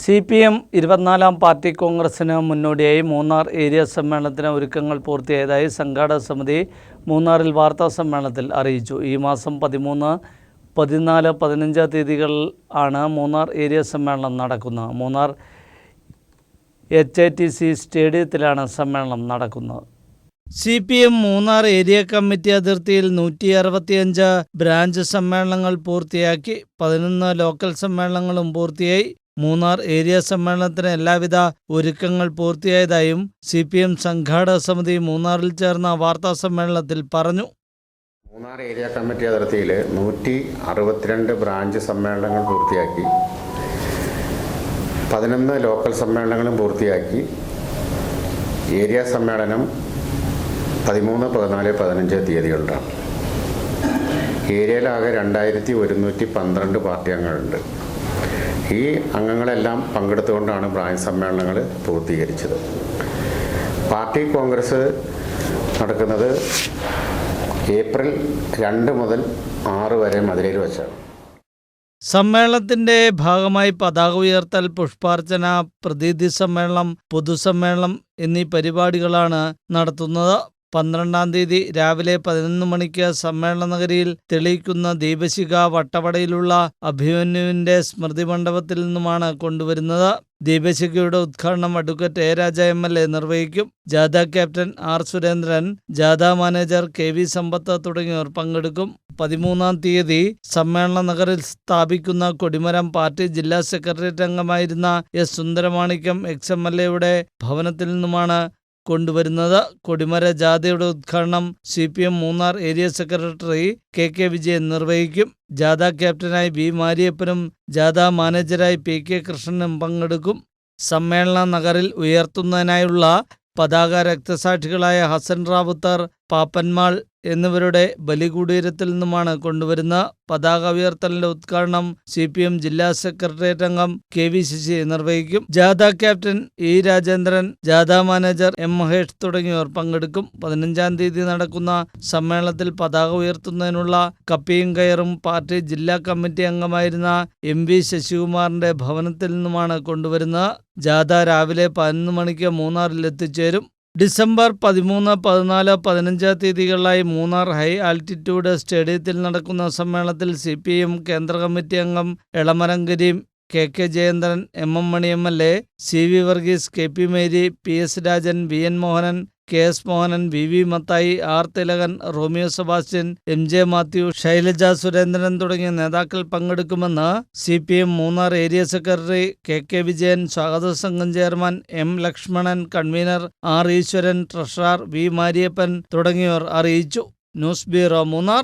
C P M ഇരുപത്തിനാലാം party കോൺഗ്രസിന് മുന്നോടിയായി മൂന്നാർ ഏരിയ സമ്മേളനത്തിന് ഒരുക്കങ്ങൾ പൂർത്തിയായതായി സംഘാടക സമിതി മൂന്നാറിൽ വാർത്താ സമ്മേളനത്തിൽ അറിയിച്ചു. ഈ മാസം പതിമൂന്ന് പതിനാല് പതിനഞ്ച് തീയതികൾ ആണ് മൂന്നാർ ഏരിയ സമ്മേളനം നടക്കുന്നത്. Munnar H I T C സ്റ്റേഡിയത്തിലാണ് സമ്മേളനം നടക്കുന്നത്. C P M Munnar area committee അതിർത്തിയിൽ നൂറ്റി അറുപത്തിയഞ്ച് ബ്രാഞ്ച് സമ്മേളനങ്ങൾ പൂർത്തിയാക്കി. പതിനൊന്ന് ലോക്കൽ സമ്മേളനങ്ങളും പൂർത്തിയായി. മൂന്നാർ ഏരിയ സമ്മേളനത്തിന് എല്ലാവിധ ഒരുക്കങ്ങൾ പൂർത്തിയായതായും സി പി എം സംഘാടക സമിതി മൂന്നാറിൽ ചേർന്ന വാർത്താ സമ്മേളനത്തിൽ പറഞ്ഞു. മൂന്നാർ ഏരിയ കമ്മിറ്റി അതിർത്തിയിൽ നൂറ്റി അറുപത്തിരണ്ട് ബ്രാഞ്ച് സമ്മേളനങ്ങൾ പൂർത്തിയാക്കി. പതിനൊന്ന് ലോക്കൽ സമ്മേളനങ്ങളും പൂർത്തിയാക്കി. ഏരിയ സമ്മേളനം പതിമൂന്ന് പതിനാല് പതിനഞ്ച് തീയതികളിലാണ് ഏരിയയിലാകെ രണ്ടായിരത്തി ഒരുന്നൂറ്റി പന്ത്രണ്ട് പാർട്ടി അംഗങ്ങളുണ്ട്. ഈ അംഗങ്ങളെല്ലാം പങ്കെടുത്തുകൊണ്ടാണ് ബ്രാഞ്ച് സമ്മേളനങ്ങൾ പൂർത്തീകരിച്ചത്. പാർട്ടി കോൺഗ്രസ് നടക്കുന്നത് ഏപ്രിൽ രണ്ട് മുതൽ ആറ് വരെ മധുരയിൽ വെച്ചാണ്. സമ്മേളനത്തിന്റെ ഭാഗമായി പതാക ഉയർത്തൽ പുഷ്പാർച്ചന പ്രതിനിധി സമ്മേളനം പൊതുസമ്മേളനം എന്നീ പരിപാടികളാണ് നടത്തുന്നത്. പന്ത്രണ്ടാം തീയതി രാവിലെ പതിനൊന്ന് മണിക്ക് സമ്മേളന നഗരിയിൽ തെളിയിക്കുന്ന ദീപശിഖ വട്ടവടയിലുള്ള അഭിമന്യുവിന്റെ സ്മൃതി മണ്ഡപത്തിൽ നിന്നുമാണ് കൊണ്ടുവരുന്നത്. ദീപശിഖയുടെ ഉദ്ഘാടനം advocate A Raja M L A നിർവഹിക്കും. ജാഥ ക്യാപ്റ്റൻ ആർ സുരേന്ദ്രൻ ജാഥ മാനേജർ കെ വി സമ്പത്ത് തുടങ്ങിയവർ പങ്കെടുക്കും. പതിമൂന്നാം തീയതി സമ്മേളന നഗറിൽ സ്ഥാപിക്കുന്ന കൊടിമരം പാർട്ടി ജില്ലാ സെക്രട്ടേറിയറ്റ് അംഗമായിരുന്ന S Sundaramanikyam ex M L എയുടെ ഭവനത്തിൽ നിന്നുമാണ് കൊണ്ടുവരുന്നത്. കൊടിമര ജാഥയുടെ ഉദ്ഘാടനം C P M Munnar area secretary K K Vijayan നിർവഹിക്കും. ജാഥ ക്യാപ്റ്റനായി ബി മാരിയപ്പനും ജാഥ മാനേജരായി പി കെ കൃഷ്ണനും പങ്കെടുക്കും. സമ്മേളന നഗറിൽ ഉയർത്തുന്നതിനായുള്ള പതാക രക്തസാക്ഷികളായ ഹസൻ റാവുത്തർ പാപ്പന്മാൾ എന്നിവരുടെ ബലികുടീരത്തിൽ നിന്നുമാണ് കൊണ്ടുവരുന്ന പതാക ഉയർത്തലിന്റെ ഉദ്ഘാടനം സി പി എം ജില്ലാ സെക്രട്ടേറിയറ്റ് അംഗം കെ വി ശശി നിർവഹിക്കും. ജാഥ ക്യാപ്റ്റൻ ഇ രാജേന്ദ്രൻ ജാഥ മാനേജർ എം മഹേഷ് തുടങ്ങിയവർ പങ്കെടുക്കും. പതിനഞ്ചാം തീയതി നടക്കുന്ന സമ്മേളനത്തിൽ പതാക ഉയർത്തുന്നതിനുള്ള കപ്പിയും കയറും പാർട്ടി ജില്ലാ കമ്മിറ്റി അംഗമായിരുന്ന എം വി ശശികുമാറിന്റെ ഭവനത്തിൽ നിന്നുമാണ് കൊണ്ടുവരുന്നത്. ജാഥ രാവിലെ പതിനൊന്ന് മണിക്ക് മൂന്നാറിൽ എത്തിച്ചേരും. ഡിസംബർ പതിമൂന്ന് പതിനാല് പതിനഞ്ച് തീയതികളിലായി മൂന്നാർ ഹൈ ആൾട്ടിറ്റ്യൂഡ് സ്റ്റേഡിയത്തിൽ നടക്കുന്ന സമ്മേളനത്തിൽ സി പി എം കേന്ദ്ര കമ്മിറ്റി അംഗം Elamaram K K Jayendran M M Mani M L A C V Varghese K P Mary P S Rajan V N Mohanan K S Mohanan V V Mathai R Thilakan Romeo Sebastian M J Mathew Shailaja Surendran തുടങ്ങിയ നേതാക്കൾ പങ്കെടുക്കുമെന്ന് C P M Munnar area secretary K K Vijayan സ്വാഗത സംഘം chairman M Lakshmanan convener R Eswaran treasurer V Mariyappan തുടങ്ങിയവർ അറിയിച്ചു. News bureau Munnar.